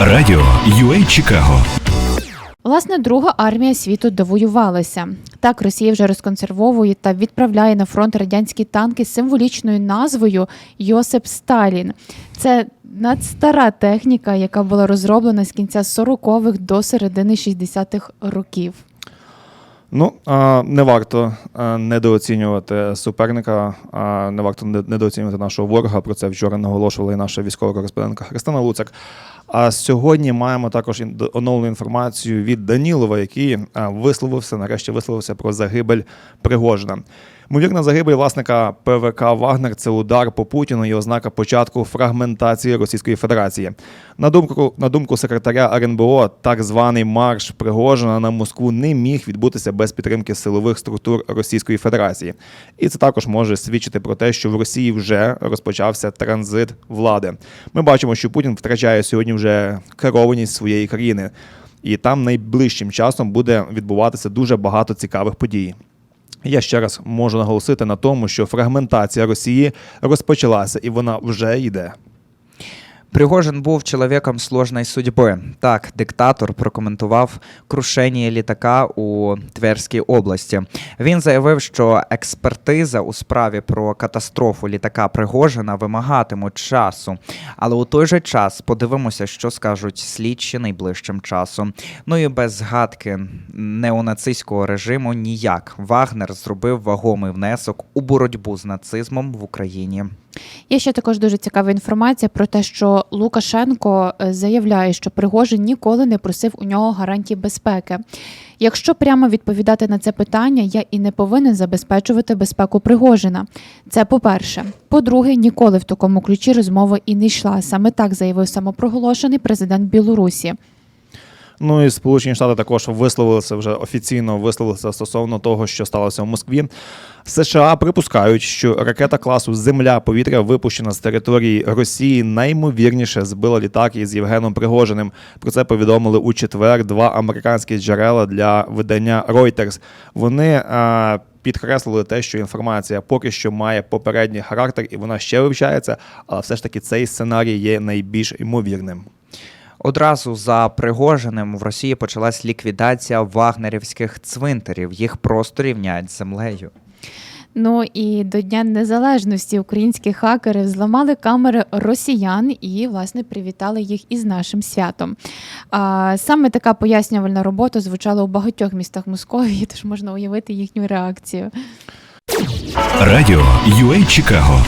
Радіо UA Чикаго Власне, друга армія світу довоювалася. Так, Росія вже розконсервовує та відправляє на фронт радянські танки з символічною назвою Йосип Сталін. Це надстара техніка, яка була розроблена з кінця 40-х до середини 60-х років. Ну, не варто недооцінювати суперника, не варто недооцінювати нашого ворога. Про це вчора наголошувала і наша військова кореспондентка Христина Луцак. А сьогодні маємо також оновлену інформацію від Данілова, який висловився, нарешті висловився про загибель Пригожина. Ймовірна загибель власника ПВК Вагнер це удар по Путіну і ознака початку фрагментації Російської Федерації. На думку на думку секретаря РНБО, так званий марш Пригожина на Москву не міг відбутися без підтримки силових структур Російської Федерації. І це також може свідчити про те, що в Росії вже розпочався транзит влади. Ми бачимо, що Путін втрачає сьогодні вже керованість своєї країни, і там найближчим часом буде відбуватися дуже багато цікавих подій. Я ще раз можу наголосити на тому, що фрагментація Росії розпочалася і вона вже йде. Пригожин був чоловіком сложної судьби. Так, диктатор прокоментував крушення літака у Тверській області. Він заявив, що експертиза у справі про катастрофу літака Пригожина вимагатимуть часу. Але у той же час подивимося, що скажуть слідчі найближчим часом. Ну і без згадки неонацистського режиму ніяк Вагнер зробив вагомий внесок у боротьбу з нацизмом в Україні. Є ще також дуже цікава інформація про те, що Лукашенко е, заявляє, що Пригожин ніколи не просив у нього гарантій безпеки. Якщо прямо відповідати на це питання, я і не повинен забезпечувати безпеку Пригожина. Це по-перше. По-друге, ніколи в такому ключі розмова і не йшла. Саме так заявив самопроголошений президент Білорусі. Ну і Сполучені Штати також висловилися вже офіційно висловилися стосовно того, що сталося в Москві. США припускають, що ракета класу Земля-повітря, випущена з території Росії, наймовірніше збила літак із Євгеном Пригожиним. Про це повідомили у четвер два американські джерела для видання Reuters. Вони а, підкреслили те, що інформація поки що має попередній характер і вона ще вивчається, але все ж таки цей сценарій є найбільш ймовірним. Одразу за Пригожиним в Росії почалась ліквідація вагнерівських цвинтарів. Їх просто рівняють з землею. Ну і до Дня Незалежності українські хакери зламали камери росіян і, власне, привітали їх із нашим святом. А, саме така пояснювальна робота звучала у багатьох містах Московії, тож можна уявити їхню реакцію. Радіо UA Чикаго